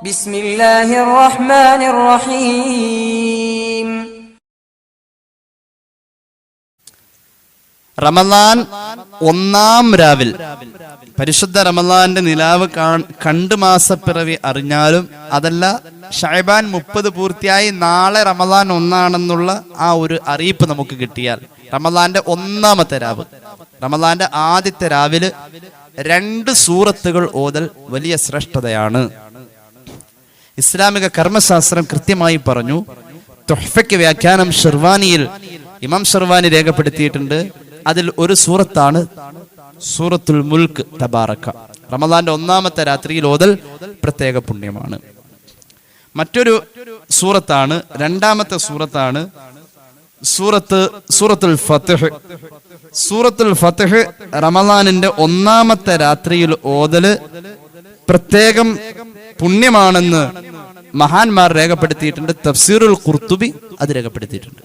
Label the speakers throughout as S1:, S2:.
S1: ബിസ്മില്ലാഹിർ റഹ്മാനിർ റഹീം
S2: റമദാൻ ഒന്നാം രാവിൽ. പരിശുദ്ധ റമദാന്റെ നിലാവ് കണ്ടു മാസപ്പിറവി അറിഞ്ഞാലും അതല്ല ഷൈബാൻ മുപ്പത് പൂർത്തിയായി നാളെ റമദാൻ ഒന്നാണെന്നുള്ള ആ ഒരു അറിയിപ്പ് നമുക്ക് കിട്ടിയാൽ റമദാന്റെ ഒന്നാമത്തെ രാവ്. റമദാന്റെ ആദ്യത്തെ രാവിൽ രണ്ട് സൂറത്തുകൾ ഓതൽ വലിയ ശ്രേഷ്ഠതയാണ്. ഇസ്ലാമിക കർമ്മശാസ്ത്രം കൃത്യമായി പറഞ്ഞു. തൊഹ്ഫയ്ക്ക് വ്യാഖ്യാനം ഷെർവാനിയിൽ ഇമാം ഷെർവാനി രേഖപ്പെടുത്തിയിട്ടുണ്ട്. അതിൽ ഒരു സൂറത്താണ് സൂറത്തുൽ മുൽക്ക് തബാറക്ക. റമദാന്റെ ഒന്നാമത്തെ രാത്രിയിൽ ഓതൽ പ്രത്യേക പുണ്യമാണ്. മറ്റൊരു സൂറത്താണ് രണ്ടാമത്തെ സൂറത്താണ് സൂറത്ത് സൂറത്തുൽ ഫത്തഹ് സൂറത്തുൽ ഫത്തഹ് റമദാനിന്റെ ഒന്നാമത്തെ രാത്രിയിൽ ഓതൽ പ്രത്യേകം പുണ്യമാണെന്ന് മഹാന്മാർ രേഖപ്പെടുത്തിയിട്ടുണ്ട്. തഫ്സീറുൽ ഖുർത്തുബി അത് രേഖപ്പെടുത്തിയിട്ടുണ്ട്.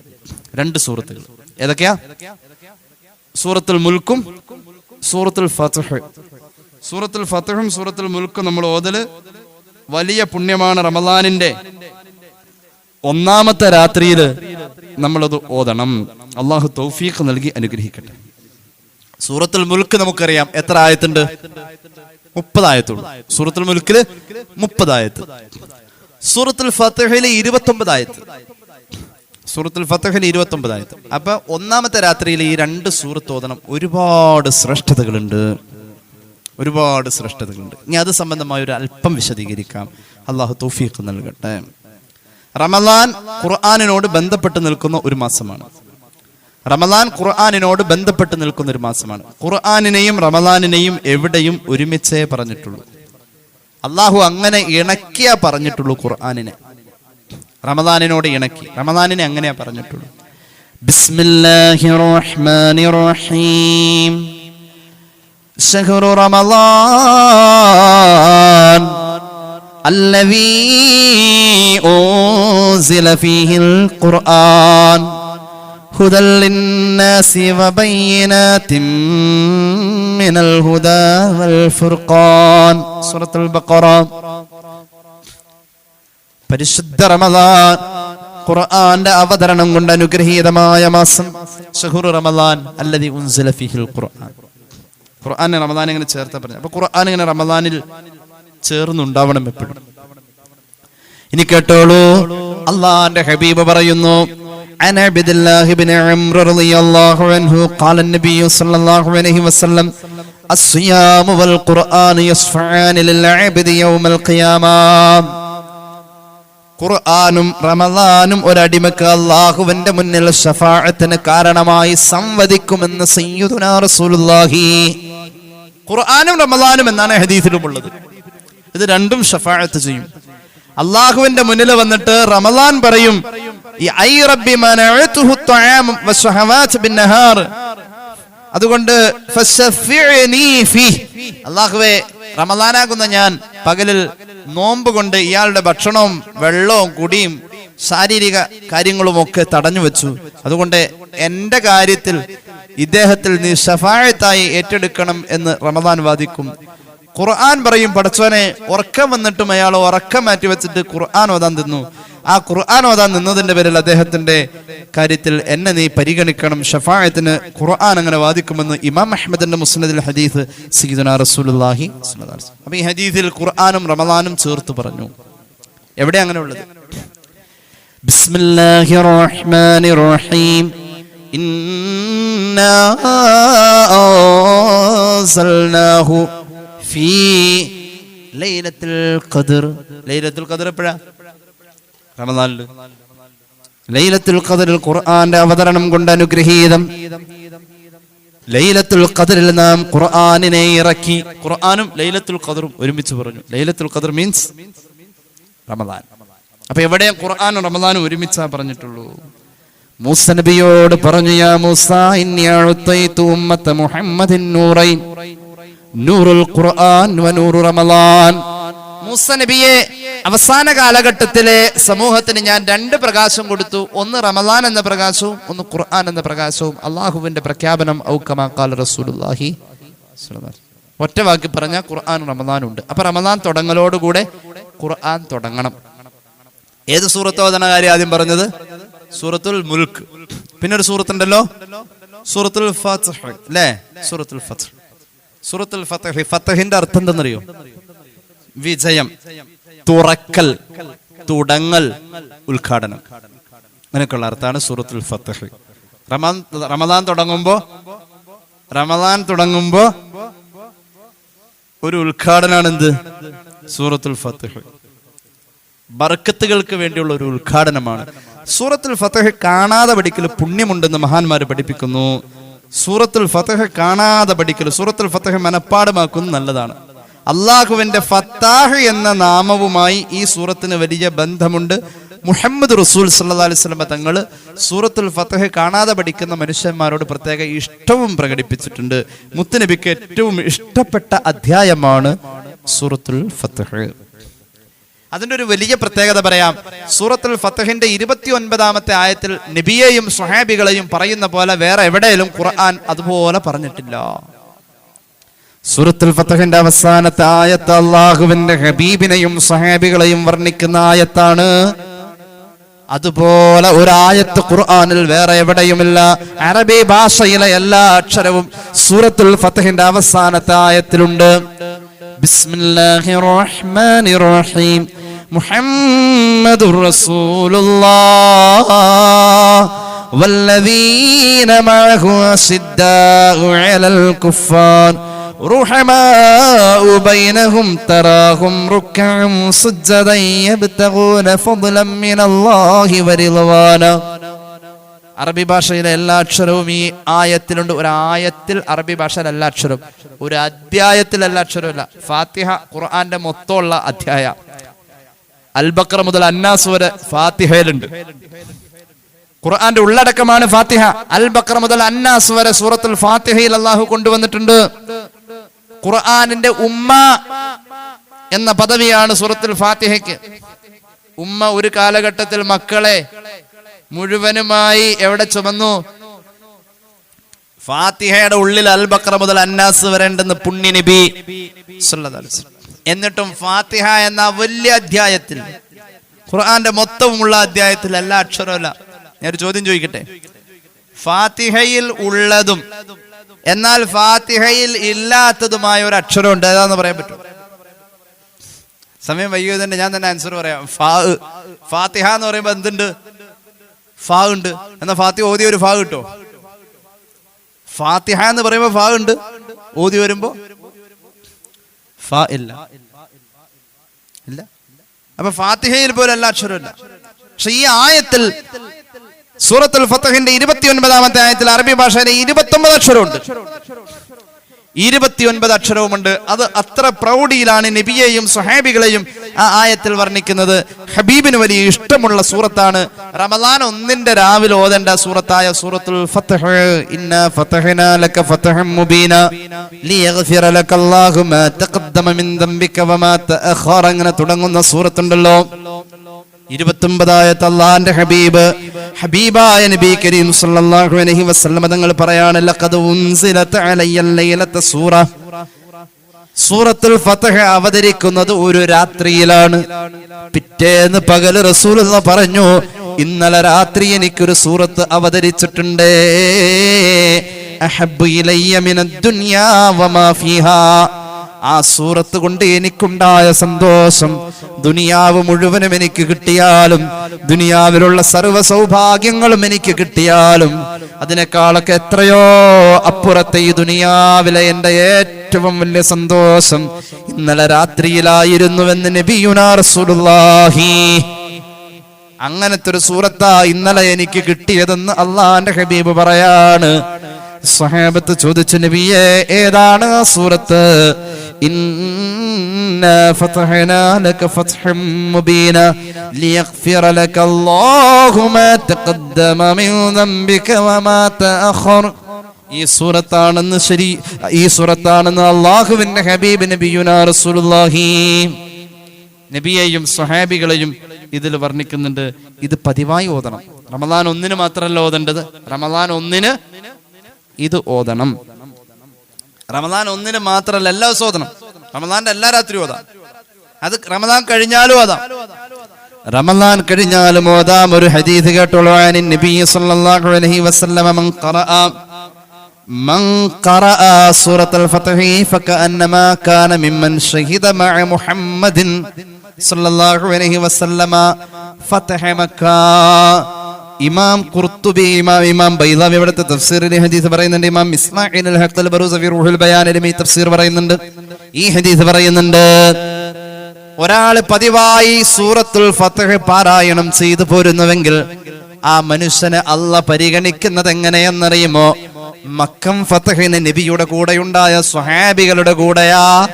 S2: രണ്ട് സൂറത്തുകൾ. ഏതൊക്കെയാ? സൂറത്തുൽ മുൽക്കും സൂറത്തുൽ ഫതഹ്. സൂറത്തുൽ ഫതഹും സൂറത്തുൽ മുൽക്കും നമ്മൾ ഓതൽ. വലിയ പുണ്യമാണ് റമദാനിന്റെ ഒന്നാമത്തെ രാത്രിയിൽ നമ്മളത് ഓതണം. അള്ളാഹു തൗഫീഖ് നൽകി അനുഗ്രഹിക്കട്ടെ. സൂറത്തുൽ മുൽക്ക് നമുക്കറിയാം എത്ര ആയത്തുണ്ട്? മുപ്പതായത്തുള്ളൂ സൂറത്തുൽ മുൽക്കിൽ മുപ്പതായത്ത് സൂറത്തുൽ ഫത്തഹിൽ ഇരുപത്തി ഒമ്പതായത്ത് സൂറത്തുൽ ഫത്തഹിൽ ഇരുപത്തി ഒമ്പതായത്ത് അപ്പൊ ഒന്നാമത്തെ രാത്രിയിൽ ഈ രണ്ട് സൂറത്ത് ഓതണം ഒരുപാട് ശ്രേഷ്ഠതകളുണ്ട്. ഒരുപാട് ശ്രേഷ്ഠതകളുണ്ട്. ഇനി അത് സംബന്ധമായ ഒരു അല്പം വിശദീകരിക്കാം. അള്ളാഹു തൗഫീഖ് നൽകട്ടെ. റമദാൻ ഖുർആാനിനോട് ബന്ധപ്പെട്ട് നിൽക്കുന്ന ഒരു മാസമാണ്. റമദാൻ ഖുർആാനിനോട് ബന്ധപ്പെട്ട് നിൽക്കുന്ന ഒരു മാസമാണ് ഖുർആാനിനെയും റമദാനിനെയും എവിടെയും ഒരുമിച്ചേ പറഞ്ഞിട്ടുള്ളൂ അള്ളാഹു അങ്ങനെ ഇണക്കിയാ പറഞ്ഞിട്ടുള്ളൂ ഖുർആാനിനെ റമദാനിനോട് ഇണക്കി റമദാനിനെ അങ്ങനെയാ പറഞ്ഞിട്ടുള്ളൂ ബിസ്മില്ലാഹിർ റഹ്മാനിർ റഹീം شهر رمضان الذي أنزل فيه القرآن هدى للناس وبينات من الهدى والفرقان سورة البقرة പരിശുദ്ധ റമദാൻ ഖുർആന്റെ അവതരണം കൊണ്ട് അനുഗ്രഹീതമായ മാസം ഷഹുറു റമദാൻ അല്ലതി ഉൻസില ഫിഹിൽ ഖുർആൻ ഖുർആൻ റമദാൻ ഇങ്ങനെ ചേർത്ത പറഞ്ഞു അപ്പൊ ഖുർആൻ ഇങ്ങനെ റമദാനിൽ ചേർന്നുണ്ടാവണം എപ്പോഴും ഇനി കേട്ടോളൂ അള്ളാന്റെ ഹബീബ് പറയുന്നു عن عبد الله بن عمرو رضي الله عنه قال النبي صلى الله عليه وسلم الصيام والقرآن يصفعان للعبد يوم القيامة ഖുർആാനും റമദാനും ഒരടിമക്ക് അള്ളാഹുവിന്റെ മുന്നിൽ ഷഫാഅത്തിന് കാരണമായി സംവദിക്കുമെന്ന് സയ്യിദുനാ റസൂലുള്ളാഹി ഖുർആാനും റമദാനും എന്നാണ് ഹദീസിലും ഉള്ളത് ഇത് രണ്ടും ഷഫാഅത്ത് ചെയ്യും അള്ളാഹുവിന്റെ മുന്നിൽ വന്നിട്ട് റമദാൻ പറയും അതുകൊണ്ട് റമദാനാകുന്ന ഞാൻ പകലിൽ നോമ്പ് കൊണ്ട് ഇയാളുടെ ഭക്ഷണവും വെള്ളവും കുടിയും ശാരീരിക കാര്യങ്ങളും ഒക്കെ തടഞ്ഞു വെച്ചു. അതുകൊണ്ട് എന്റെ കാര്യത്തിൽ ഇദ്ദേഹത്തിൽ നീ ഷഫായത്തായി ഏറ്റെടുക്കണം എന്ന് റമദാൻ വാദിക്കും. ഖുർആൻ പറയും പഠിച്ചവനെ ഉറക്കം വന്നിട്ടും അയാൾ ഉറക്കം മാറ്റി വെച്ചിട്ട് ഖുർആൻ ഓതാൻ തിന്നു. ആ ഖുർആൻ ഓതാൻ നിന്നതിന്റെ പേരിൽ അദ്ദേഹത്തിന്റെ കാര്യത്തിൽ എന്നെ നീ പരിഗണിക്കണം ഷഫായത്തിന് ഖുർആൻ അങ്ങനെ വാദിക്കുമെന്ന് ഇമാം അഹമ്മദിന്റെ മുസ്ലിദിൽ ഹദീസ് സീദുന വസല്ലം. അപ്പൊ ഈ ഹദീസിൽ ഖുർആാനും റമദാനും ചേർത്ത് പറഞ്ഞു. എവിടെ അങ്ങനെ ഉള്ളത് ലൈലത്തിൽ കതിർ എപ്പോഴാ? ലൈലത്തുൽ ഖദറിൽ ഖുർആന്റെ അവതരണം കൊണ്ട് അനുഗ്രഹീതം. ലൈലത്തുൽ ഖദറിൽ നാം ഖുർആനിനെ ഇറക്കി. ഖുർആനും ലൈലത്തുൽ ഖദറും ഒരുമിച്ച് പറഞ്ഞു. ലൈലത്തുൽ ഖദർ മീൻസ് റമദാൻ. അപ്പൊ എവിടെ ഖുർആനും റമദാനും ഒരുമിച്ചാ പറഞ്ഞിട്ടുള്ളൂ? മൂസ നബിയോട് പറഞ്ഞു യാ മൂസ ഇന്നി അഉതൈതു ഉമ്മത മുഹമ്മദിൻ നൂറൈൻ. നൂറുൽ ഖുർആൻ വ നൂറു റമദാൻ. മൂസ നബിയെ അവസാന കാലഘട്ടത്തിലെ സമൂഹത്തിന് ഞാൻ രണ്ട് പ്രകാശം കൊടുത്തു. ഒന്ന് റമദാൻ എന്ന പ്രകാശവും ഒന്ന് ഖുർആൻ എന്ന പ്രകാശവും. അള്ളാഹുവിന്റെ പ്രഖ്യാപനം ഔക്കമാക്കാൽ വസല്ലം. ഒറ്റ വാക്കി പറഞ്ഞാൽ ഖുർആൻ റമദാൻ ഉണ്ട്. അപ്പൊ റമദാൻ തുടങ്ങലോടുകൂടെ ഖുർആൻ തുടങ്ങണം. ഏത് സൂറത്ത് കാര്യം ആദ്യം പറഞ്ഞത്? സൂറത്തുൽ മുൽക്ക്. പിന്നെ ഒരു സൂറത്തുണ്ടല്ലോ? സൂറത്തുൽ ഫത്ത് അല്ലേ? സൂറത്തുൽ ഫത്ത് സൂറത്തുൽ ഫത്ഹ്. ഫത്തഹിന്റെ അർത്ഥം എന്തെന്നറിയോ? വിജയം തുറക്കൽ തുടങ്ങൽ ഉദ്ഘാടനം. അങ്ങനെയൊക്കെയുള്ള അർത്ഥമാണ് സൂറത്തുൽ ഫത്തഹ്. റമദാൻ തുടങ്ങുമ്പോ റമദാൻ തുടങ്ങുമ്പോ ഒരു ഉദ്ഘാടനമാണ് എന്ത് സൂറത്തുൽ ഫത്തഹ്. ബർക്കത്തുകൾക്ക് വേണ്ടിയുള്ള ഒരു ഉദ്ഘാടനമാണ്. സൂറത്തുൽ ഫത്തഹ് കാണാതെ പഠിക്കൽ പുണ്യമുണ്ടെന്ന് മഹാന്മാർ പഠിപ്പിക്കുന്നു. സൂറത്തുൽ ഫത്തഹ് കാണാതെ പഠിക്കൽ സൂറത്തുൽ ഫത്തഹ് മനപ്പാടമാക്കുന്നത് നല്ലതാണ്. അള്ളാഹുവിന്റെ ഫത്താഹ് എന്ന നാമവുമായി ഈ സൂറത്തിന് വലിയ ബന്ധമുണ്ട്. മുഹമ്മദ് റസൂൽ സല്ലാ അലൈഹി സ്വലമ തങ്ങൾ സൂറത്തുൽ ഫത്തഹ് കാണാതെ പഠിക്കുന്ന മനുഷ്യന്മാരോട് പ്രത്യേക ഇഷ്ടവും പ്രകടിപ്പിച്ചിട്ടുണ്ട്. മുത്തുനബിക്ക് ഏറ്റവും ഇഷ്ടപ്പെട്ട അധ്യായമാണ് സൂറത്തുൽ ഫത്തഹ് അതിന്റെ ഒരു വലിയ പ്രത്യേകത പറയാം. സൂറത്തുൽ ഫത്തഹിന്റെ ഇരുപത്തി ഒൻപതാമത്തെ ആയത്തിൽ നബിയെയും സുഹാബികളെയും പറയുന്ന പോലെ വേറെ എവിടെയും ഖുർആൻ അതുപോലെ പറഞ്ഞിട്ടില്ല. സൂറത്തുൽ ഫത്തഹിന്റെ അവസാനത്തെ ആയത്ത് അള്ളാഹുവിന്റെ ഹബീബിനെയും സ്വഹാബികളെയും വർണ്ണിക്കുന്ന ആയത്താണ് അതുപോലെ ഒരായത്ത് ഖുർആനിൽ വേറെ എവിടെയുമില്ല അറബി ഭാഷയിലെ എല്ലാ അക്ഷരവും സൂറത്തുൽ ഫത്തഹിന്റെ അവസാനത്തെ ആയത്തിലുണ്ട് ബിസ്മില്ലാഹിർ റഹ്മാനിർ റഹീം മുഹമ്മദുർ റസൂലുള്ളാഹ് والذين معه أشداء على الكفار رحماء بينهم تراهم ركعا سجدا يبتغون فضلا من الله ورضوانا അറബി ഭാഷയിലെ എല്ലാ അക്ഷരവും ഈ ആയത്തിലുണ്ട് ഒരു ആയത്തിൽ അറബി ഭാഷയിലെ എല്ലാ അക്ഷരവും ഒരു അധ്യായത്തിൽ എല്ലാ അക്ഷരവും ഇല്ല ഫാത്തിഹ ഖുർആന്റെ മൊത്തമുള്ള അധ്യായ അൽബക്ര മുതൽ അന്നാസ് വരെ ഫാത്തിഹയിലുണ്ട് ഖുർആന്റെ ഉള്ളടക്കമാണ് ഫാത്തിഹ അൽ ബക്ര മുതൽ അന്നാസ് വരെ സൂറത്തുൽ ഫാത്തിഹയിൽ അള്ളാഹു കൊണ്ടുവന്നിട്ടുണ്ട് ഖുർആനിന്റെ ഉമ്മ എന്ന പദവിയാണ് സൂറത്തുൽ ഫാത്തിഹയ്ക്ക്. ഉമ്മ ഒരു കാലഘട്ടത്തിൽ മക്കളെ മുഴുവനുമായി എവിടെ ചുമന്നു? ഫാത്തിഹയുടെ ഉള്ളിൽ അൽ ബക്ര മുതൽ അന്നാസ് വരേണ്ടെന്ന് പുണ്യ നബി. എന്നിട്ടും ഫാത്തിഹ എന്ന വലിയ അധ്യായത്തിൽ ഖുർആന്റെ മൊത്തമുള്ള അധ്യായത്തിൽ എല്ലാ അക്ഷരമല്ല. ഞാൻ ഒരു ചോദ്യം ചോദിക്കട്ടെ? ഫാത്തിഹയിൽ ഉള്ളതും എന്നാൽ ഫാത്തിഹയിൽ ഇല്ലാത്തതുമായ ഒരു അക്ഷരം ഉണ്ട് ഏതാന്ന് പറയാൻ പറ്റും സമയം വൈകിയത് തന്നെ ഞാൻ തന്നെ ആൻസർ പറയാം. ഫാ ഫാത്തിഹ എന്ന് പറയുമ്പോ എന്തുണ്ട്? ഫാ ഉണ്ട്. എന്നാ ഫാത്തിഹ ഓതി ഒരു ഫാ കിട്ടോ? ഫാത്തിഹ എന്ന് പറയുമ്പോ ഫാ ഉണ്ട്. ഓതി വരുമ്പോ ഫാ ഇല്ല. ഇല്ല. അപ്പൊ ഫാത്തിഹയിൽ പോലും എല്ലാ അക്ഷരമില്ല പക്ഷെ ഈ ആയത്തിൽ സൂറത്തുൽ ഫത്തഹിന്റെ ഇരുപത്തി ഒൻപതാമത്തെ ആയത്തിൽ അറബി ഭാഷയിലെ ഇരുപത്തി ഒമ്പത് അക്ഷരമുണ്ട്. ഇരുപത്തിയൊൻപത് അക്ഷരവുമുണ്ട്. അത് അത്ര പ്രൗഢിയിലാണ് നബിയെയും സുഹാബികളെയും ആ ആയത്തിൽ വർണിക്കുന്നത്. ഹബീബിന് വലിയ ഇഷ്ടമുള്ള സൂറത്താണ്. റമദാൻ ഒന്നിന്റെ രാവിലെ ഓതേണ്ട സൂറത്തായ സൂറത്തുൽ ഫത്ഹ്. ഇന്ന ലക മുബീന ലിയഗ്ഫിറ മാ തഖദ്ദമ മിൻ വമാ അങ്ങനെ തുടങ്ങുന്ന സൂറത്തുണ്ടല്ലോ. ഇരുപത്തൊമ്പതായത്ത് തല്ലാന്റെ ഹബീബ് ഹബീബായ നബി കരീം സല്ലല്ലാഹു അലൈഹി വസല്ലം തങ്ങൾ പറയാണ് ലഖദ് ഉൻസിലത അലയ്യ ലൈലത സൂറ. സൂറത്തുൽ ഫതഹ അവതരിക്കുന്നത് ഒരു രാത്രിയിലാണ്. പിറ്റേന്ന് പകൽ റസൂൽ പറഞ്ഞു ഇന്നലെ രാത്രി എനിക്കൊരു സൂറത്ത് അവതരിച്ചിട്ടുണ്ട്. അഹബ്ബു ഇലയ്യ മിനദ് ദുനിയാ വമാ ഫീഹാ. ആ സൂറത്ത് കൊണ്ട് എനിക്കുണ്ടായ സന്തോഷം ദുനിയാവ് മുഴുവനും എനിക്ക് കിട്ടിയാലും ദുനിയാവിലുള്ള സർവ സൗഭാഗ്യങ്ങളും എനിക്ക് കിട്ടിയാലും അതിനേക്കാളൊക്കെ എത്രയോ അപ്പുറത്തെ ഈ ദുനിയാവിലെ എന്റെ ഏറ്റവും വലിയ സന്തോഷം ഇന്നലെ രാത്രിയിലായിരുന്നുവെന്ന് നബിയുനാ റസൂലുള്ളാഹി. അങ്ങനത്തെ ഒരു സൂറത്താ ഇന്നലെ എനിക്ക് കിട്ടിയതെന്ന് അള്ളാന്റെ ഹബീബ് പറയാണ്. സഹാബത്ത് ചോദിച്ചു നബിയെ ഏതാണ് ആ സൂറത്ത്? ഇന്ന ഫതഹനാ ലക ഫത്ഹം മുബീന ലിയഗ്ഫിറ ലക അല്ലാഹു മാ തഖദ്ദമ മിൻ ദംബിക വമാ തഅഖർ. ഈ സൂറത്താണെന്ന് ശരി ഈ സൂറത്താണെന്ന് അള്ളാഹുവിന്റെ ഹബീബ് നബിയുനാ റസൂലുള്ളാഹി. നബിയെയും സ്വഹാബികളെയും ഇതിൽ വർണിക്കുന്നുണ്ട്. ഇത് പതിവായി ഓതണം. റമദാൻ ഒന്നിന് മാത്രമല്ല ഓതേണ്ടത്. റമദാൻ ഒന്നിന് ഇത് ഓതണം റമദാൻ ഒന്നിന് മാത്രമല്ല എല്ലാ ദിവസവും ഓതണം റമദാന്റെ എല്ലാ രാത്രി ഓതാം അത് റമദാൻ കഴിഞ്ഞാലും അതാ റമദാൻ കഴിഞ്ഞാലും ഓതാം ഒരു ഹദീസ് കേട്ടോളൂ അനി നബി സല്ലല്ലാഹു അലൈഹി വസല്ലമ മൻ ഖറഅ من قرأ سورة الفتح فكأنما كان ممن شهد مع محمد صلى الله عليه وسلم فتح مكة ഇമാം കുർത്തുബി ഇമാം ഇമാം ബൈദാം ഇവിടുത്തെ തഫ്സീറിൽ ഹദീസ് പറയുന്നുണ്ട്. ഇമാം ഇസ്മായിൽ അൽ ഹഖ് അൽ ബറൂസ് ഫി റൂഹുൽ ബയാനിലും ഈ തഫ്സീർ പറയുന്നുണ്ട്. ഈ ഹദീസ് പറയുന്നുണ്ട് ഒരാൾ പതിവായി സൂറത്തുൽ ഫത്ഹ് പാരായണം ചെയ്തു പോരുന്നുവെങ്കിൽ ആ മനുഷ്യനെ അല്ല പരിഗണിക്കുന്നത് എങ്ങനെയെന്നറിയുമോ? മക്കം ഫത്തഹിന് നബിയുടെ കൂടെയുണ്ടായ സ്വഹാബികളുടെ കൂടെയാ.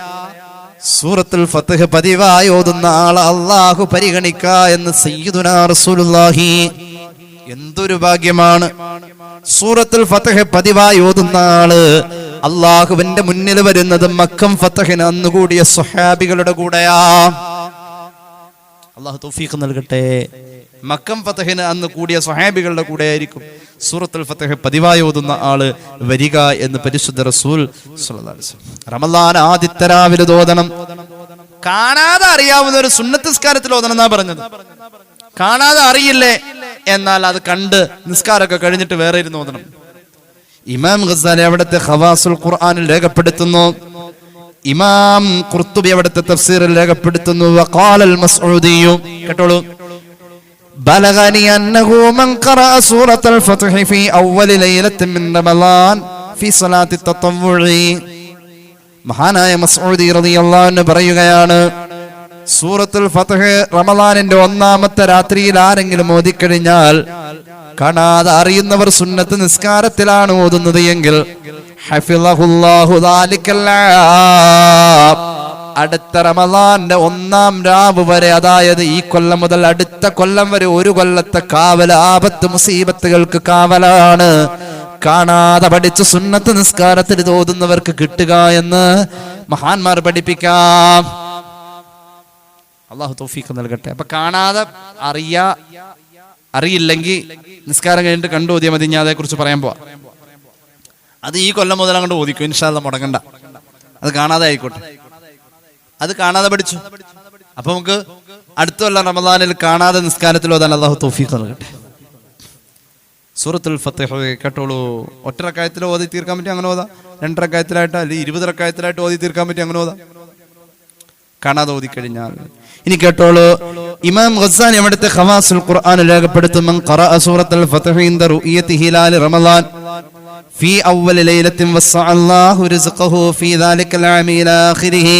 S2: സൂറത്തുൽ ഫത്തഹ് പതിവായി ഓതുന്ന ആളെ അള്ളാഹു പരിഗണിക്ക എന്ന് സയ്യിദുനാ റസൂലുള്ളാഹി എന്തൊരു ഭാഗ്യമാണ്. സൂറത്തുൽ ഫത്തഹ് പതിവായി ഓതുന്ന ആൾ അള്ളാഹുവിന്റെ മുന്നിൽ വരുന്നത് മക്കം ഫത്തഹിന് അന്നുകൂടിയ സ്വഹാബികളുടെ കൂടെയാ. അള്ളാഹു തൗഫീഖ് നൽകട്ടെ. മക്കം ഫത്തഹിന് അന്ന് കൂടിയ സ്വഹാബികളുടെ കൂടെ ആയിരിക്കും സൂറത്തുൽ ഫത്തഹ് പതിവായി ഓതുന്ന ആൾ വരിക എന്ന് പരിശുദ്ധ റസൂൽ. റമളാൻ ആദ്യത്തെ രാവിലെ കാണാതെ അറിയാവുന്ന ഒരു സുന്നത്ത് നിസ്കാരത്തിൽ ഓതണം എന്നാ പറഞ്ഞത്. കാണാതെ അറിയില്ലേ? എന്നാൽ അത് കണ്ട് നിസ്കാരമൊക്കെ കഴിഞ്ഞിട്ട് വേറെ ഇരുന്ന് ഓതണം. ഇമാം ഖസാലി അവിടുത്തെ ഖവാസുൽ ഖുർആാനിൽ രേഖപ്പെടുത്തുന്നു. ഇമാം കുർത്തുബി അവിടുത്തെ തഫ്സീറിൽ രേഖപ്പെടുത്തുന്നു. വഖാലൽ മസ്ഊദിയു. കേട്ടോളൂ. ബലഗനി അന്നഹു മൻ ഖറഅ സൂറത്തുൽ ഫത്ഹ് ഫി അവ്വലി ലൈലത്തിൻ മിൻ റമളാൻ ഫി സ്വലാത്തി തത്തവ്വുഇ മഹാനായ മസ്ഊദി റളിയല്ലാഹു അൻഹു പറയുകയാണ് സൂറത്തുൽ ഫതഹ് റമദാനിന്റെ ഒന്നാമത്തെ രാത്രിയിൽ ആരെങ്കിലും ഓതിക്കഴിഞ്ഞാൽ കാണാതെ അറിയുന്നവർ സുന്നത്ത് നിസ്കാരത്തിലാണ് ഓതുന്നത് എങ്കിൽ. അടുത്ത റമദാന്റെ ഒന്നാം രാവ് വരെ അതായത് ഈ കൊല്ലം മുതൽ അടുത്ത കൊല്ലം വരെ ഒരു കൊല്ലത്തെ കാവൽ ആപത്ത് മുസീബത്തുകൾക്ക് കാവലാണ് കാണാതെ പഠിച്ച് സുന്നത്ത് നിസ്കാരത്തിൽ ഇത് ഓതുന്നവർക്ക് കിട്ടുക എന്ന് മഹാന്മാർ പഠിപ്പിക്കാം അള്ളാഹു തൗഫീഖ് നൽകട്ടെ. അപ്പൊ കാണാതെ അറിയ അറിയില്ലെങ്കിൽ നിസ്കാരം കഴിഞ്ഞിട്ട് കണ്ടു ഓതിയാൽ മതി ഞാൻ അതേക്കുറിച്ച് പറയാൻ പോവാ. അത് ഈ കൊല്ലം മുതൽ അങ്ങോട്ട് ഓദിക്കും ഇൻഷാല്ല മുടങ്ങണ്ട. അത് കാണാതെ ആയിക്കോട്ടെ. അത് കാണാതെ പഠിച്ചു. അപ്പൊ നമുക്ക് അടുത്ത കൊല്ലം റമദാനിൽ കാണാതെ നിസ്കാരത്തിൽ ഓതാൻ അള്ളാഹു തൗഫീഖ് നൽകട്ടെ. സൂറത്തുൽ ഫത്തേഹ് കേട്ടോളൂ. ഒറ്റ റക്കായത്തിൽ ഓതി തീർക്കാൻ പറ്റി അങ്ങനെ ഓതാ. രണ്ടരക്കായത്തിലായിട്ട് അല്ലെങ്കിൽ ഇരുപത് റക്കായത്തിലായിട്ട് ഓതി തീർക്കാൻ പറ്റി അങ്ങനെ ഓതാ. കാണാതെ ഓതിക്കഴിഞ്ഞാൽ ഇനി കേട്ടോളൂ. ഇമാം ഖസാൻ എവിടുത്തെ ഖവാസുൽ ഖുർആൻ രേഖപ്പെടുത്തും. മൻ ഖറഅ സൂറത്തുൽ ഫത്ഹ് ഇൻദ റുഇയതി ഹിലാൽ റമളാൻ ഫീ അവ്വല ലൈലത്തിൻ വസ്സഅ അല്ലാഹു റിസ്ഖഹു ഫീ ദാലിക്കൽ ആമി ആഖിരിഹി.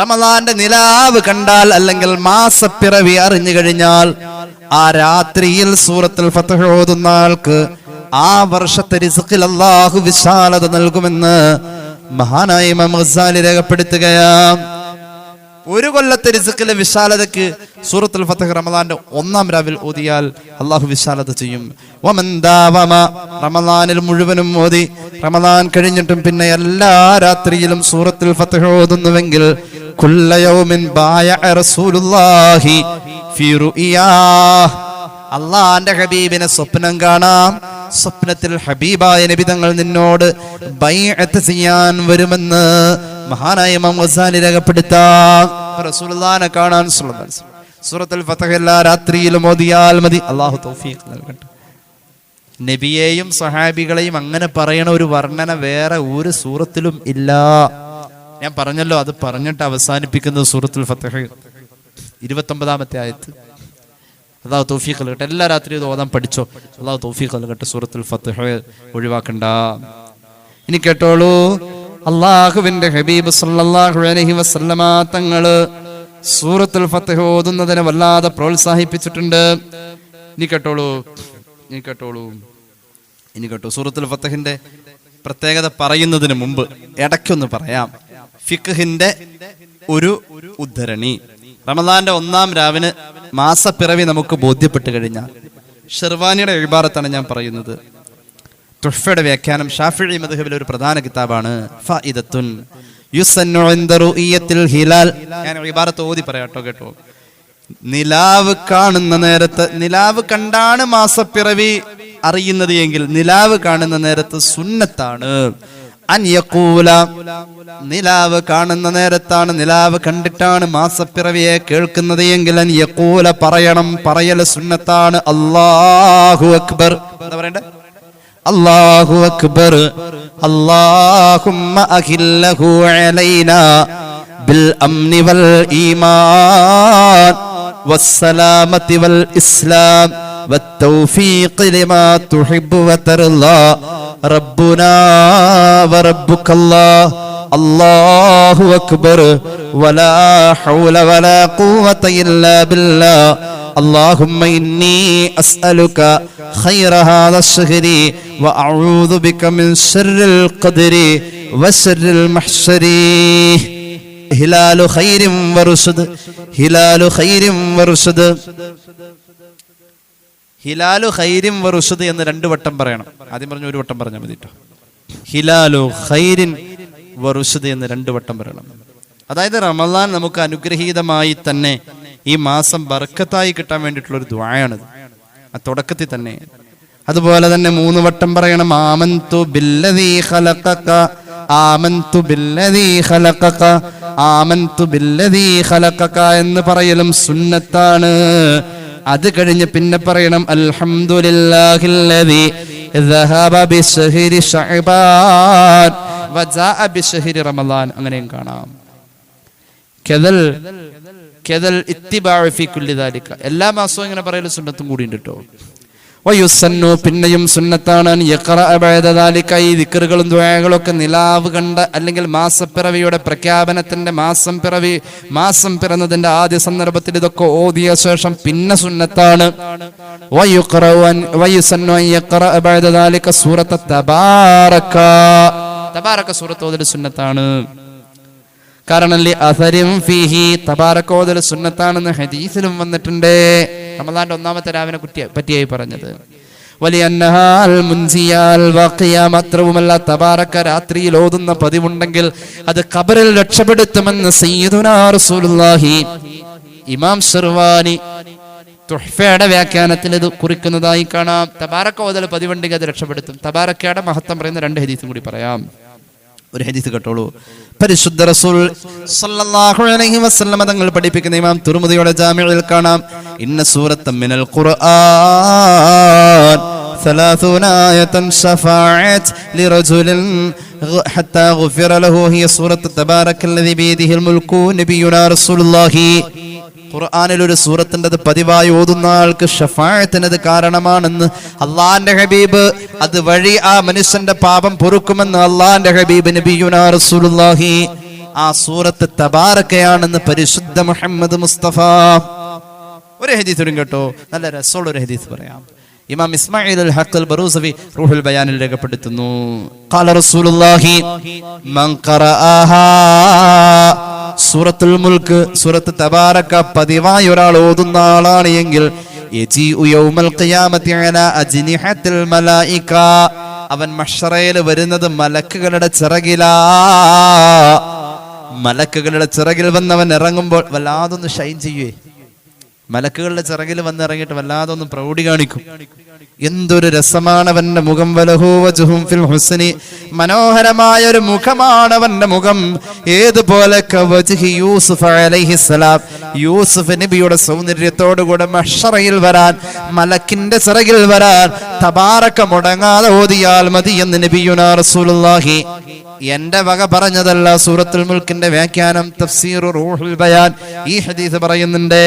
S2: റമദാന്റെ നിലാവ് കണ്ടാൽ അല്ലെങ്കിൽ മാസപ്പിറവി അറിഞ്ഞു കഴിഞ്ഞാൽ ആ രാത്രിയിൽ സൂറത്തുൽ ഫതഹ് ഓതുന്ന ആൾക്ക് ആ വർഷത്തെ റിസ്ഖിൽ അല്ലാഹു വിശാലത നൽകുമെന്ന് മഹാനായ ഇമാം മഹസാലി രേഖപ്പെടുത്തുകയാണ്. ഒരു കൊല്ലത്തെ റിസുക്കിലെ വിശാലതക്ക് സൂറത്തുൽ ഫത്തഹ് റമദാന്റെ ഒന്നാം രാവിൽ ഓതിയാൽ അള്ളാഹു വിശാലത ചെയ്യും. റമദാനിൽ മുഴുവനും ഓതി. റമദാൻ കഴിഞ്ഞിട്ടും പിന്നെ എല്ലാ രാത്രിയിലും സൂറത്തുൽ ഫത്തഹ് ഓതുന്നുവെങ്കിൽ അള്ളാന്റെ ഹബീബിനെ സ്വപ്നം കാണാം. സ്വപ്നത്തിൽ ഹബീബായ നബിതങ്ങൾ നിന്നോട് ബൈഅത്ത് ചെയ്യാൻ വരുമെന്ന് മഹാനായ ഇമാം ഗസാലി രേഖപ്പെടുത്താം. കാണാൻ വസല്ലം. സൂറത്തുൽ ഫതഹ് എല്ലാ രാത്രിയിലും ഓതിയാൽ മതി. അള്ളാഹു തൗഫീഖ് നൽകട്ടെ. നബിയെയും സഹാബികളെയും അങ്ങനെ പറയണ ഒരു വർണന വേറെ ഒരു സൂറത്തിലും ഇല്ല. ഞാൻ പറഞ്ഞല്ലോ അത് പറഞ്ഞിട്ട് അവസാനിപ്പിക്കുന്നത് സൂറത്തുൽ ഫത്തഹ് ഇരുപത്തൊമ്പതാമത്തെ ആയത്ത്. അള്ളാഹു തൗഫീഖ് നൽകട്ടെ. എല്ലാ രാത്രിയും ഇത് ഓതാൻ പഠിച്ചോ? അള്ളാഹു തൗഫീഖ് നൽകട്ടെ. സൂറത്തുൽ ഫത്തഹ് ഒഴിവാക്കണ്ട. ഇനി കേട്ടോളൂ. അള്ളാഹുവിന്റെ ഹബീബ് സല്ലല്ലാഹു അലൈഹി വസല്ലമ തങ്ങൾ സൂറത്തുൽ ഫത്തഹ് ഓതുന്നതിനെ വല്ലാതെ പ്രോത്സാഹിപ്പിച്ചിട്ടുണ്ട്. നീ കേട്ടോളൂ നീ കേട്ടോളൂ ഇനി കേട്ടോ സൂറത്തുൽ ഫത്തഹിന്റെ പ്രത്യേകത പറയുന്നതിന് മുമ്പ് ഇടയ്ക്കൊന്ന് പറയാം. ഫിഖിന്റെ ഒരു ഉദ്ധരണി. റമദാന്റെ ഒന്നാം രാവിന് മാസപ്പിറവി നമുക്ക് ബോധ്യപ്പെട്ട് കഴിഞ്ഞാൽ ഷെർവാനിയുടെ ഇബാറത്താണ് ഞാൻ പറയുന്നത്. തുഹ്ഫയുടെ വ്യാഖ്യാനം ഷാഫിഴി മധുഹബിലെ ഒരു പ്രധാന കിതാബാണ് ഹിലാൽ. ഞാൻ ഇബാറത്ത് ഓതി പറയാട്ടോ കേട്ടോ നിലാവ് കാണുന്ന നേരത്ത് നിലാവ് കണ്ടാണ് മാസപ്പിറവി അറിയുന്നത് എങ്കിൽ നിലാവ് കാണുന്ന നേരത്ത് സുന്നത്താണ്. അൻ യഖൂല നിലാവ് കാണുന്ന നേരത്താണ് നിലാവ് കണ്ടിട്ടാണ് മാസപ്പിറവിയെ കേൾക്കുന്നത് എങ്കിൽ അൻ യഖൂല പറയണം പറയൽ സുന്നത്താണ്. അള്ളാഹു അക്ബർ. എന്താ പറയണ്ടേ? അല്ലാഹു അക്ബർ അല്ലാഹുമ്മ അഖില്ലഹു അലൈനാ ബിൽ അംനി വൽ ഈമാൻ والسلامة والإسلام والتوفيق لما تحب وترضى ربنا وربك الله الله أكبر ولا حول ولا قوة إلا بالله اللهم إني أسألك خير هذا الشهر وأعوذ بك من شر القدر وشر المحشر ഹിലാലു ഖൈരിം വറുഷദ് ഹിലാലു ഖൈരിം വറുഷദ് ഹിലാലു ഖൈരിം വറുഷദ് എന്ന് രണ്ട് വട്ടം പറയണം ആദ്യം പറഞ്ഞു ഒരു വട്ടം പറഞ്ഞാൽ മതി കേട്ടോ ഹിലാലു ഖൈരിൻ വറുഷദ് എന്ന് രണ്ട് വട്ടം പറയണം അതായത് റമദാൻ നമുക്ക് അനുഗ്രഹീതമായി തന്നെ ഈ മാസം ബർക്കത്തായി കിട്ടാൻ വേണ്ടിയിട്ടുള്ള ഒരു ദ്വായാണിത് ആ തുടക്കത്തിൽ തന്നെ അതുപോലെ തന്നെ മൂന്ന് വട്ടം പറയണം ആമന്തു ബില്ലദീ ഖലഖക ആമന്തു ബില്ലദീ ഖലഖക ആമന്തു ബില്ലദീ ഖലഖക എന്ന് പറയലും സുന്നത്താണ് അത് കഴിഞ്ഞ് പിന്നെ പറയണം അൽഹംദുലില്ലാഹില്ലദീ ذهب بشهر شعبان وجاء بشهر رمضان അങ്ങനെയും കാണാം കെതൽ കെതൽ ഇത്തിബാഴ് ഫി കുല്ലി ദാലിക. എല്ലാ മാസവും ഇങ്ങനെ പറയൽ സുന്നത്തും കൂടി ഉണ്ട് കേട്ടോ വയുസന്നു പിന്നെയും സുന്നത്താണ് ഈ ദിക്റുകളും ദുആകളും ഒക്കെ നിലാവ് കണ്ട അല്ലെങ്കിൽ മാസപ്പിറവിയുടെ പ്രഖ്യാപനത്തിന്റെ മാസം പിറവി മാസം പിറന്നതിന്റെ ആദ്യ സന്ദർഭത്തിൽ ഇതൊക്കെ ഓതിയ ശേഷം പിന്നെ സുന്നത്താണ്. സൂറത്ത തബാറക തബാറക സൂറത്ത് ഓതൽ സുന്നത്താണ്. കാരണം അസരിം ഫീഹി തബാറക്കോദൽ സുന്നത്താണെന്ന് ഹദീസിലും വന്നിട്ടുണ്ട്. റമദാന്റെ ഒന്നാമത്തെ രാവിനെ കുറ്റിയ പറ്റിയായി പറഞ്ഞത്. മാത്രവുമല്ല തബാറക്ക രാത്രിയിൽ ഓതുന്ന പതിവുണ്ടെങ്കിൽ അത് കബറിൽ രക്ഷപ്പെടുത്തുമെന്ന് സയ്യിദുനാ റസൂലുള്ളാഹി ഇമാം ഷെർവാനി തുഹ്ഫയുടെ വ്യാഖ്യാനത്തിൽ ഇത് കുറിക്കുന്നതായി കാണാം. തബാറക്ക ഓതൽ പതിവുണ്ടെങ്കിൽ അത് രക്ഷപ്പെടുത്തും. തബാറക്കയുടെ മഹത്വം പറയുന്ന രണ്ട് ഹദീസും കൂടി പറയാം. ഒരു ഹദീസ് കേട്ടോളൂ പരിശുദ്ധ റസൂൽ സല്ലല്ലാഹു അലൈഹി വസല്ലമ തങ്ങൾ പഠിപ്പിക്കുന്ന ഇമാം തുർമുദിയുടെ ജാമിഉൽ കാണാം ഇന്ന സൂറത്ത മിനൽ ഖുർആൻ ثلاثون آية شفاعت لرجل غ- حتى غفر له هي سورة تبارك الذي بيده الملك نبينا رسول الله ഖുർആനിൽ ഒരു സൂറത്തിന്റെ അത് പതിവായി ഓതുന്ന ആൾക്ക് ഷഫായത്തിനത് കാരണമാണെന്ന് അള്ളാന്റെ ഹബീബ് അത് വഴി ആ മനുഷ്യന്റെ പാപം പൊറുക്കുമെന്ന് അള്ളാന്റെ ഹബീബ് നബിയുനാ റസൂലുള്ളാഹി ആ സൂറത്ത് തബാറക്കയാണെന്ന് പരിശുദ്ധ മുഹമ്മദ് മുസ്തഫ. ഒരു ഹദീസ് കേട്ടോ നല്ല രസമുള്ള ഒരു ഹദീസ് പറയാം. ഇമാം ഇസ്മായിൽ അൽ ഹഖ് അൽ ബറൂസവി റൂഹുൽ ബയാനിൽ രേഖപ്പെടുത്തുന്നു. ഖാല റസൂലുള്ളാഹി മൻ ഖറഅഹാ സൂറത്തുൽ മുൽക്ക് സൂറത്ത് തബാറക്ക പതിവായി ഒരാൾ ഓതുന്ന ആളാണ് എങ്കിൽ അവൻ മഹ്ശറയിൽ വരുന്നത് മലക്കുകളുടെ ചിറകിലാ. മലക്കുകളുടെ ചിറകിൽ വന്നവൻ ഇറങ്ങുമ്പോൾ വല്ലാതൊന്ന് ഷൈൻ ചെയ്യുവേ മലക്കുകളുടെ ചിറകിൽ വന്നിറങ്ങിയിട്ട് വല്ലാതെ ഒന്ന് പ്രൗഢി കാണിക്കും. എന്തൊരു രസമാണ് അവന്റെ മുഖം. വലഹു വജുഹും ഫിൽ ഹുസ്നി. മനോഹരമായ ഒരു മുഖമാണ് അവന്റെ മുഖം ഏതുപോലെ യൂസുഫ് അലൈഹിസ്സലാം യൂസുഫ് നബിയുടെ സൗന്ദര്യത്തോടുകൂടെ മഷറയിൽ വരാൻ മലക്കിന്റെ ചിറകിൽ വരാൻ തബാറക്ക മുടങ്ങാതെ ഓതിയാൽ മതി എന്ന് നബിയുനാ റസൂലുള്ളാഹി. എന്റെ വക പറഞ്ഞതല്ല സൂറത്തുൽ മുൽക്കിന്റെ വ്യാഖ്യാനം തഫ്സീർ റൂഹുൽ ബയാൻ. ഈ ഹദീസ് പറയുന്നുണ്ട്.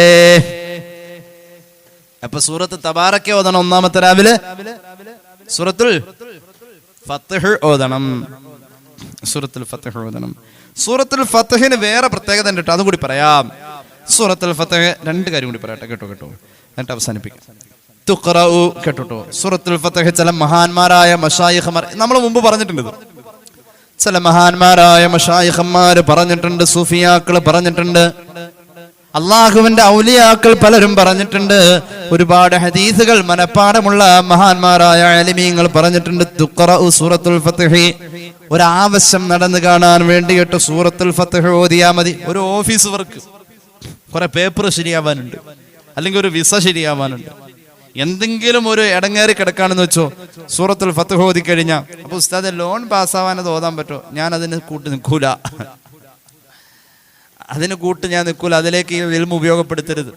S2: അപ്പൊ സൂറത്ത് തബാറക്കെ ഓതണം ഒന്നാമത്തെ രാവിലെ? സൂറത്തുൽ ഫത്തഹ് ഓതണം. സൂറത്തുൽ ഫത്തഹ് ഓതണം. സൂറത്തുൽ ഫത്തഹിന് വേറെ പ്രത്യേകത ഉണ്ട് കേട്ടോ അതും കൂടി പറയാം. സൂറത്തുൽ ഫത്ഹ് രണ്ട് കാര്യം കൂടി പറയട്ടെ കേട്ടോ കേട്ടോ എന്നിട്ട് അവസാനിപ്പിക്കാം. തുക്കറു കേട്ടോ സൂറത്തുൽ ഫത്ഹ് ചില മഹാന്മാരായ മഷായിഹമാർ നമ്മൾ മുമ്പ് പറഞ്ഞിട്ടുണ്ട് ചില മഹാന്മാരായ മഷായിഹന്മാര് പറഞ്ഞിട്ടുണ്ട് സൂഫിയാക്കൾ പറഞ്ഞിട്ടുണ്ട്. അള്ളാഹുവിന്റെ ഔലിയാക്കൾ പലരും പറഞ്ഞിട്ടുണ്ട്. ഒരുപാട് ഹദീസുകൾ മനപ്പാടമുള്ള മഹാന്മാരായ അലിമീങ്ങൾ പറഞ്ഞിട്ടുണ്ട്. സൂറത്തുൽ ഒരാവശ്യം നടന്നു കാണാൻ വേണ്ടിയിട്ട് സൂറത്തുൽ ഫത്തഹ് ഓതിയാ മതി. ഒരു ഓഫീസ് വർക്ക്. കുറെ പേപ്പർ ശരിയാവാനുണ്ട്. അല്ലെങ്കിൽ ഒരു വിസ ശരിയാവാനുണ്ട്. എന്തെങ്കിലും ഒരു ഇടങ്ങേറി കിടക്കാണെന്ന് വെച്ചോ സൂറത്തുൽ ഫത്തഹ് ഓതി കഴിഞ്ഞാൽ അപ്പൊ ഉസ്താദ് ലോൺ പാസ്സാവാൻ അത് ഓതാൻ പറ്റുമോ? ഞാൻ അതിന് കൂട്ടി നിൽക്കൂല അതിന് കൂട്ട് ഞാൻ നിൽക്കൂല. അതിലേക്ക് ഈ വിൽമ ഉപയോഗപ്പെടുത്തരുത്.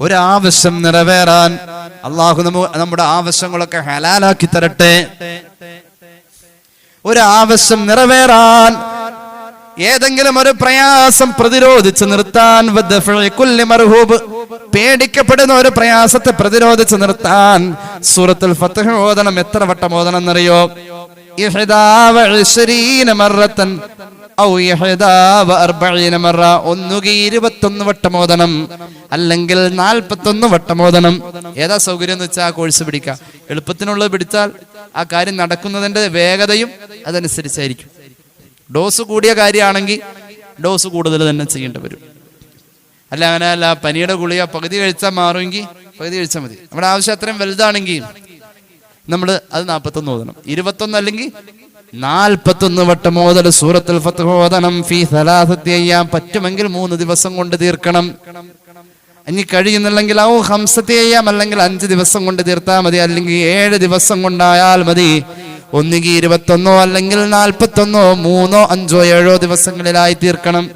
S2: ഒരാവശ്യം നിറവേറാൻ അള്ളാഹു നമ്മ നമ്മുടെ ആവശ്യങ്ങളൊക്കെ ഹലാലാക്കി തരട്ടെ. ഒരാവശ്യം നിറവേറാൻ ഏതെങ്കിലും ഒരു പ്രയാസം പ്രതിരോധിച്ച് നിർത്താൻ മർഹൂബ്. പേടിക്കപ്പെടുന്ന ഒരു പ്രയാസത്തെ പ്രതിരോധിച്ച് നിർത്താൻ സൂറത്തുൽ ഫത്ഹ് ഓതണം. എത്ര വട്ടം ഓതണം എന്നറിയോ അല്ലെങ്കിൽ നാൽപ്പത്തൊന്ന് വട്ടം ഓതണം. ഏതാ സൗകര്യം എന്ന് വെച്ചാൽ ആ കോഴ്സ് പിടിക്കാം. എളുപ്പത്തിനുള്ളത് പിടിച്ചാൽ ആ കാര്യം നടക്കുന്നതിന്റെ വേഗതയും അതനുസരിച്ചായിരിക്കും. ഡോസ് കൂടിയ കാര്യമാണെങ്കിൽ ഡോസ് കൂടുതൽ തന്നെ ചെയ്യേണ്ടി വരും. അല്ല അങ്ങനെ അല്ല പനിയുടെ ഗുളിക പകുതി കഴിച്ചാൽ മാറുമെങ്കിൽ പകുതി കഴിച്ചാൽ മതി. നമ്മുടെ ആവശ്യം അത്രയും വലുതാണെങ്കിൽ നമ്മൾ അത് നാൽപ്പത്തൊന്ന് ഓതണം. ഇരുപത്തൊന്ന് അല്ലെങ്കിൽ നാൽപ്പത്തൊന്ന് വട്ടം ഓതൽ സൂറത്തുൽ ഓതണം. ഫീ സലാസത്തി അയ്യാം. പറ്റുമെങ്കിൽ മൂന്ന് ദിവസം കൊണ്ട് തീർക്കണം. ഇനി കഴിയുന്നില്ലെങ്കിൽ ഔ ഹംസത്തി അയ്യാം. അല്ലെങ്കിൽ അഞ്ച് ദിവസം കൊണ്ട് തീർത്താൽ മതി. അല്ലെങ്കിൽ ഏഴ് ദിവസം കൊണ്ടായാൽ മതി. ഒന്നുകിൽ ഇരുപത്തൊന്നോ അല്ലെങ്കിൽ നാൽപ്പത്തൊന്നോ മൂന്നോ അഞ്ചോ ഏഴോ ദിവസങ്ങളിലായി തീർക്കണം.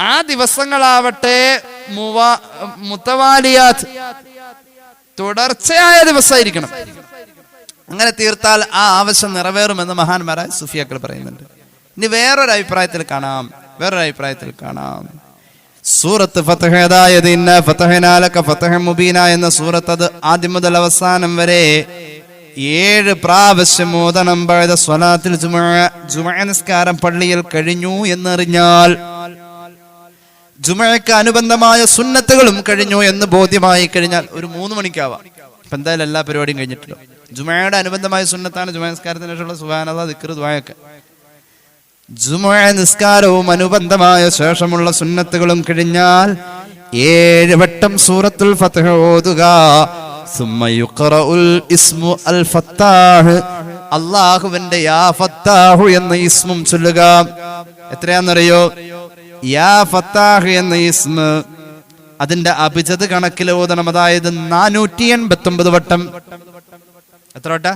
S2: ആ ദിവസങ്ങളാവട്ടെ മുവാ- മുത്തവാലിയാത്ത് തുടർച്ചയായ ദിവസമായിരിക്കണം. അങ്ങനെ തീർത്താൽ ആ ആവശ്യം നിറവേറുമെന്ന് മഹാന്മാരായ സുഫിയാക്കൾ പറയുന്നുണ്ട്. ഇനി വേറൊരു അഭിപ്രായത്തിൽ കാണാം. വേറൊരു അഭിപ്രായത്തിൽ കാണാം. സൂറത്ത് ഫതഹേതായത് ഇന്ന ഫതഹനാലക ഫതഹ മുബീന എന്ന സൂറത്ത് അത് ആദ്യം മുതൽ അവസാനം വരെ ഏഴ് പ്രാവശ്യം മോദനം പഴുത സ്വലാത്തിൽ നിസ്കാരം പള്ളിയിൽ കഴിഞ്ഞു എന്നറിഞ്ഞാൽ ജുമയ്ക്ക് അനുബന്ധമായ സുന്നത്തുകളും കഴിഞ്ഞു എന്ന് ബോധ്യമായി കഴിഞ്ഞാൽ ഒരു മൂന്ന് മണിക്കാവാം. ഇപ്പൊ എന്തായാലും എല്ലാ പരിപാടിയും കഴിഞ്ഞിട്ടുണ്ടോ ജുമയുടെ അനുബന്ധമായ സുന്നത്താണ് ജുമ നിസ്കാരത്തിന് ശേഷമുള്ള സുഹാനത ദിക്ർ ദ്വായൊക്കെ ജുമ നിസ്കാരവും അനുബന്ധമായ ശേഷമുള്ള സുന്നത്തുകളും കഴിഞ്ഞാൽ ഏഴ് വട്ടം സൂറത്തുൽ ഫതഹ ഓതുക. അള്ളാഹുവിന്റെ യാ ഫത്താഹു എന്ന ഇസ്മും ചൊല്ലുക. എത്രയാണെന്നറിയോ? യാ ഫത്താഹ് എന്ന ഇസ്മ അതിന്റെ അഭിജത് കണക്കിൽ ഓതണം. അതായത് നാനൂറ്റി എൺപത്തി ഒമ്പത് വട്ടം. എത്ര വട്ട?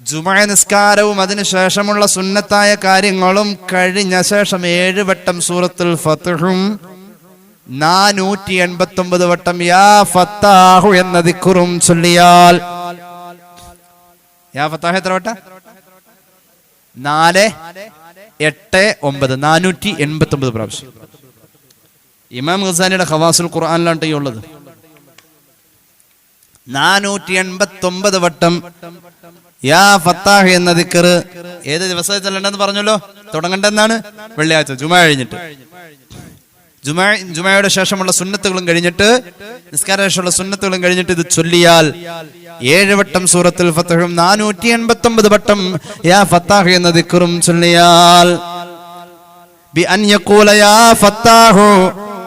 S2: ജുമ നിസ്കാരവും അതിനുശേഷമുള്ള സുന്നത്തായ കാര്യങ്ങളും കഴിഞ്ഞ ശേഷം ഏഴ് വട്ടം സൂറത്തുൽ ഫത്തുഹും നാനൂറ്റി എൺപത്തി ഒമ്പത് വട്ടം യാ ഫത്താഹു എന്ന ദിക്കുറും ചൊല്ലിയാൽ. യാ ഫത്താഹു എത്ര വട്ട? നാല് എട്ട് ഒമ്പത്. നാനൂറ്റി എൺപത്തി ഒമ്പത് പ്രാവശ്യം. ഇമാം ഖസാനിയുടെ ഖവാസുൽ ഖുർആാനിലാണ് ഈ ഉള്ളത്. നാനൂറ്റി എൺപത്തി ഒമ്പത് വട്ടം യാ ഫത്താഹ് എന്ന ദിക്കറ് ഏത് ദിവസം ചെല്ലണ്ടെന്ന് പറഞ്ഞല്ലോ? തുടങ്ങണ്ടെന്നാണ് വെള്ളിയാഴ്ച ജുമ കഴിഞ്ഞിട്ട്. ജുമ ജുമായയുടെ ശേഷമുള്ള സുന്നത്തുകളും കഴിഞ്ഞിട്ട് നിസ്കാര ശേഷമുള്ള സുന്നത്തുകളും കഴിഞ്ഞിട്ട് ഇത് ചൊല്ലിയാൽ ഏഴ് വട്ടം സൂറത്തുൽ ഫത്തഹും നാനൂറ്റി എൺപത്തി ഒമ്പത് വട്ടം യാ ഫത്താഹ് എന്ന ദിക്കറും ചൊല്ലിയാൽ ബി അൻ യഖൂല യാ ഫത്താഹു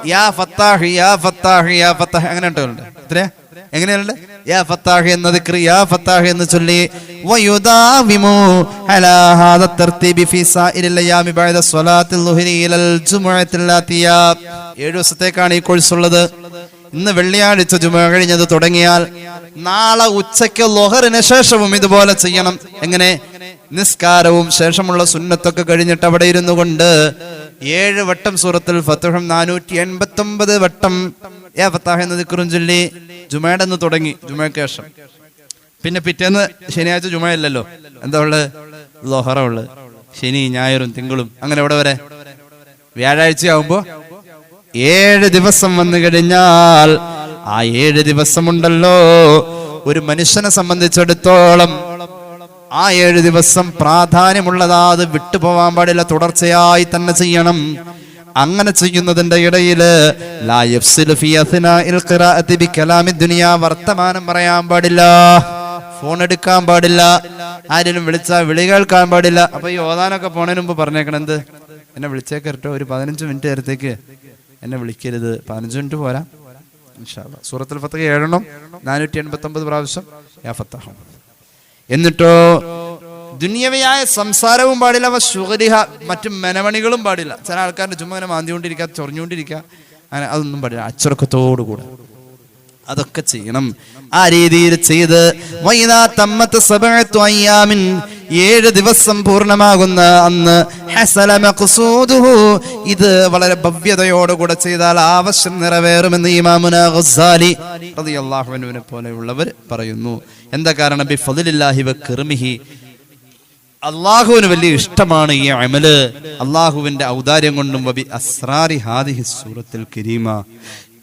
S2: യാ ഫത്താഹ് യാ ഫത്താഹ് യാ ഫത്താഹ് അങ്ങനെ ഉണ്ടോ എത്രയാ? യാ എന്ന ചൊല്ലി വയുദാവിമു ഏഴ് ദിവസത്തേക്കാണ് ഈ കോഴ്സ് ഉള്ളത്. ഇന്ന് വെള്ളിയാഴ്ച ജുമ കഴിഞ്ഞത് തുടങ്ങിയാൽ നാളെ ഉച്ചയ്ക്ക് ലൊഹറിന് ശേഷവും ഇതുപോലെ ചെയ്യണം. എങ്ങനെ? നിസ്കാരവും ശേഷമുള്ള സുന്നത്തൊക്കെ കഴിഞ്ഞിട്ട് അവിടെ ഇരുന്നു കൊണ്ട് ഏഴ് വട്ടം സൂറത്തിൽ ഫത്തുഹം നാനൂറ്റി എൺപത്തി വട്ടം ഏ ഫത്താഹ എന്ന ദിക്കറും ചൊല്ലി എന്ന് തുടങ്ങി ജുമയ്ക്ക് പിന്നെ പിറ്റേന്ന് ശനിയാഴ്ച ജുമയല്ലല്ലോ. എന്താ ഉള്ളത് ലോഹറ ഉള്ളത് ശനി ഞായറും തിങ്കളും. അങ്ങനെ എവിടെ വരെ? വ്യാഴാഴ്ച ആവുമ്പോ ഏഴ് ദിവസം വന്നു കഴിഞ്ഞാൽ ആ ഏഴ് ദിവസമുണ്ടല്ലോ. ഒരു മനുഷ്യനെ സംബന്ധിച്ചിടത്തോളം ആ ഏഴ് ദിവസം പ്രാധാന്യമുള്ളതാ അത് വിട്ടുപോവാൻ പാടില്ല തുടർച്ചയായി തന്നെ ചെയ്യണം. അങ്ങനെ ചെയ്യുന്നതിന്റെ ഇടയിൽ വർത്തമാനം പറയാൻ പാടില്ല ഫോൺ എടുക്കാൻ പാടില്ല ആരെങ്കിലും വിളിച്ചാൽ വിളി കേൾക്കാൻ പാടില്ല. അപ്പൊ ഈ ഓതാനൊക്കെ പോണതിന് മുമ്പ് പറഞ്ഞേക്കണം എന്ത്? എന്നെ വിളിച്ചേക്കരട്ടോ ഒരു പതിനഞ്ച് മിനിറ്റ് നേരത്തേക്ക് എന്നെ വിളിക്കരുത്. പതിനഞ്ച് മിനിറ്റ് പോരാ. സൂറത്തിൽ ഫത്തഹ ഏഴെണ്ണം നാനൂറ്റി എൺപത്തി ഒമ്പത് പ്രാവശ്യം. യാ ഫത്തഹം. എന്നിട്ടോ ദുനിയവയായ സംസാരവും പാടില്ല അവ ശുഗരിഹ മറ്റു മെനമണികളും പാടില്ല. ചില ആൾക്കാരുടെ ചുമ്മാ മാന്തി മാന്തിക്കൊണ്ടിരിക്കുക ചൊറിഞ്ഞുകൊണ്ടിരിക്കുക അങ്ങനെ അതൊന്നും പാടില്ല. അച്ചടക്കത്തോടു കൂടെ അതൊക്കെ ചെയ്യണം. ആ രീതിയിൽ ചെയ്ത് തമ്മത്ത് സബഅത്തു അയ്യാമിൻ ഏഴ് ദിവസം പൂർണമാകുന്ന അന്ന് ഇത് വളരെ ഭവ്യതയോടുകൂടെ ചെയ്താൽ ആവശ്യം നിറവേറുമെന്ന് ഇമാമുന ഗസ്സാലി റളിയല്ലാഹു അൻഹുവിനെ പോലെയുള്ളവർ പറയുന്നു. എന്താ കാരണം? ബി ഫളില്ലാഹി വ കിർമിഹി. അള്ളാഹുവിന് വലിയ ഇഷ്ടമാണ് ഈ അമൽ. അള്ളാഹുവിന്റെ ഔദാര്യം കൊണ്ടും വബി അസ്രാരി ഹാദിഹി സൂറത്തിൽ കരീമ.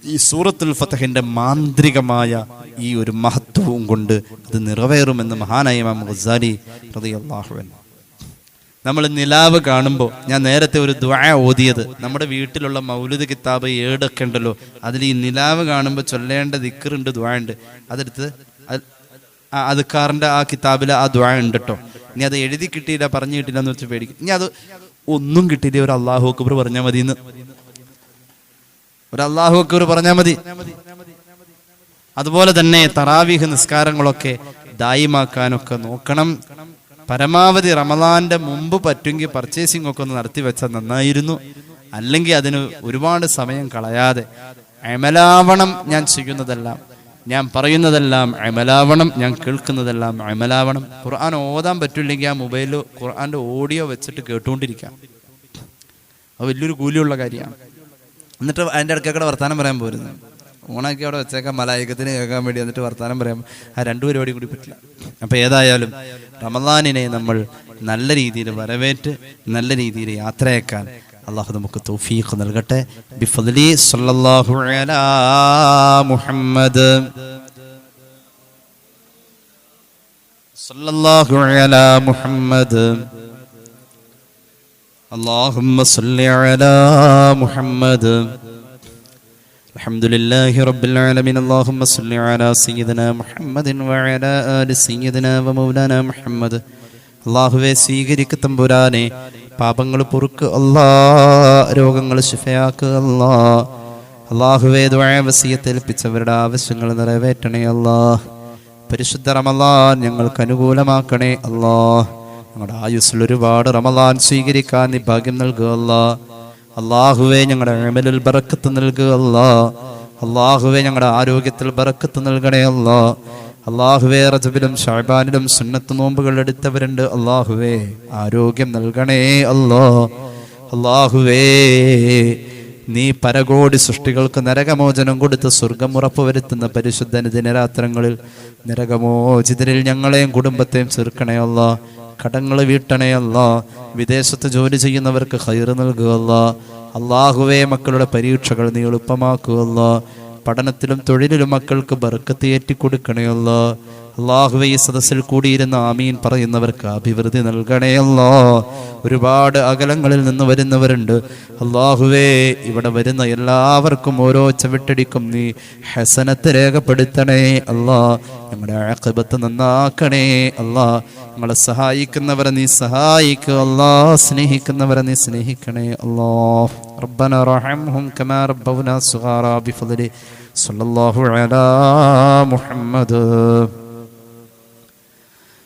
S2: ഈ സൂറത്തുൽ ഫതഹിന്റെ മാന്ത്രികമായ ഈ ഒരു മഹത്വവും കൊണ്ട് അത് നിറവേറുമെന്ന് മഹാനായ ഇമാം ഗസാലി നമ്മൾ നിലാവ് കാണുമ്പോൾ ഞാൻ നേരത്തെ ഒരു ദ്വായ ഓതിയത് നമ്മുടെ വീട്ടിലുള്ള മൗലിദ് കിതാബ് ഏടൊക്കെ ഉണ്ടല്ലോ അതിൽ ഈ നിലാവ് കാണുമ്പോൾ ചൊല്ലേണ്ട ദിക്കറുണ്ട് ദ്വായ ഉണ്ട്. അതെടുത്ത് ആ അതുക്കാറിന്റെ ആ കിതാബിൽ ആ ദ്വായ ഉണ്ട് കേട്ടോ ഇനി അത് എഴുതി കിട്ടിയില്ല പറഞ്ഞു കിട്ടില്ല എന്ന് വെച്ച് പേടിക്കും. ഇനി അത് ഒന്നും കിട്ടിയില്ല ഒരു അള്ളാഹു അക്ബർ പറഞ്ഞാൽ മതി എന്ന് ഒരു അള്ളാഹു അക്ബർ പറഞ്ഞാൽ മതി. അതുപോലെ തന്നെ തറാവീഹ് നിസ്കാരങ്ങളൊക്കെ ദായിമാക്കാനൊക്കെ നോക്കണം. പരമാവധി റമദാന്റെ മുമ്പ് പറ്റുമെങ്കിൽ പർച്ചേസിംഗ് ഒക്കെ ഒന്ന് നടത്തി വെച്ചാൽ നന്നായിരുന്നു. അല്ലെങ്കിൽ അതിന് ഒരുപാട് സമയം കളയാതെ അമലാവണം ഞാൻ ചെയ്യുന്നതെല്ലാം ഞാൻ പറയുന്നതെല്ലാം അമലാവണം ഞാൻ കേൾക്കുന്നതെല്ലാം അമലാവണം. ഖുർആൻ ഓതാൻ പറ്റില്ലെങ്കിൽ ആ മൊബൈലിൽ ഖുർആന്റെ ഓഡിയോ വെച്ചിട്ട് കേട്ടുകൊണ്ടിരിക്കാം. അത് വലിയൊരു കൂലിയുള്ള കാര്യമാണ്. എന്നിട്ട് അതിന്റെ ഇടയ്ക്കൊക്കെ വർത്താനം പറയാൻ പോരുന്നു. ഓണാക്കി അവിടെ വെച്ചേക്കാം മലായകത്തിന് കേൾക്കാൻ വേണ്ടി എന്നിട്ട് വർത്താനം പറയാം ആ രണ്ടു പരിപാടി കൂടി പറ്റില്ല. അപ്പം ഏതായാലും റമദാനിനെ നമ്മൾ നല്ല രീതിയിൽ വരവേറ്റ് നല്ല രീതിയിൽ യാത്രയേക്കാൻ അള്ളാഹു നമുക്ക് തൗഫീഖ് നൽകട്ടെ. ബിഫലി സല്ലല്ലാഹു മുഹമ്മദ്. സല്ലല്ലാഹു മുഹമ്മദ്. اللهم صل على محمد الحمد لله رب العالمين اللهم صل على سيدنا محمد وعلى آل سيدنا ومولانا محمد അള്ളാഹുവെ സ്വീകരിക്ക് തമ്പുരാനെ പാപങ്ങൾ പൊറുക്ക് അല്ലാ രോഗങ്ങൾ ശിഫയാക്കുക അല്ലാ അള്ളാഹുവെ ദ്വാവസീയത്തെ ഏൽപ്പിച്ചവരുടെ ആവശ്യങ്ങൾ നിറവേറ്റണേ അല്ലാ പരിശുദ്ധ റമലാൻ ഞങ്ങൾക്ക് അനുകൂലമാക്കണേ അല്ലാ ഞങ്ങളുടെ ആയുസ്സിൽ ഒരുപാട് റമദാൻ സ്വീകരിക്കാൻ നീ ഭാഗ്യം നൽകുക അല്ലാ. അള്ളാഹുവെ ഞങ്ങളുടെ അമലിൽ ബറക്കത്ത് നൽകുക അല്ലാ. അള്ളാഹുവെ ഞങ്ങളുടെ ആരോഗ്യത്തിൽ ബറക്കത്ത് നൽകണേ അല്ല. അള്ളാഹുവെ റജബിലും ഷാബാനിലും സുന്നത്ത് നോമ്പുകൾ എടുത്തവരുണ്ട് അള്ളാഹുവേ ആരോഗ്യം നൽകണേ അല്ലോ. അള്ളാഹുവേ നീ പരകോടി സൃഷ്ടികൾക്ക് നരകമോചനം കൊടുത്ത് സ്വർഗം ഉറപ്പുവരുത്തുന്ന പരിശുദ്ധന ദിനരാത്രങ്ങളിൽ നരകമോചിതരിൽ ഞങ്ങളെയും കുടുംബത്തെയും ചെറുക്കണേ അല്ലാ. കടങ്ങൾ വീട്ടണേ അല്ല. വിദേശത്ത് ജോലി ചെയ്യുന്നവർക്ക് ഹൈറ് നൽകുക അല്ലാ. അള്ളാഹുവേ മക്കളുടെ പരീക്ഷകൾ നീ എളുപ്പമാക്കുക പഠനത്തിലും തൊഴിലിലും മക്കൾക്ക് ബർക്കത്ത് ഏറ്റിക്കൊടുക്കണേ അല്ലാ. അള്ളാഹുവെ ഈ സദസ്സിൽ കൂടിയിരുന്ന ആമീൻ പറയുന്നവർക്ക് അഭിവൃദ്ധി നൽകണേ അല്ലാ ഒരുപാട് അകലങ്ങളിൽ നിന്ന് വരുന്നവരുണ്ട് അള്ളാഹുവേ ഇവിടെ വരുന്ന എല്ലാവർക്കും ഓരോ ചവിട്ടടിക്കും നീ ഹസനത്ത് രേഖപ്പെടുത്തണേ അല്ലാ ഞങ്ങളുടെ ആഖിബത്ത് നന്നാക്കണേ അല്ലാ ഞങ്ങളെ സഹായിക്കുന്നവരെ നീ സഹായിക്കുക അല്ലാ സ്നേഹിക്കുന്നവരെ നീ സ്നേഹിക്കണേ അല്ലാ ربنا رحمهم كما ربونا صغارا بفضل صلى الله على محمد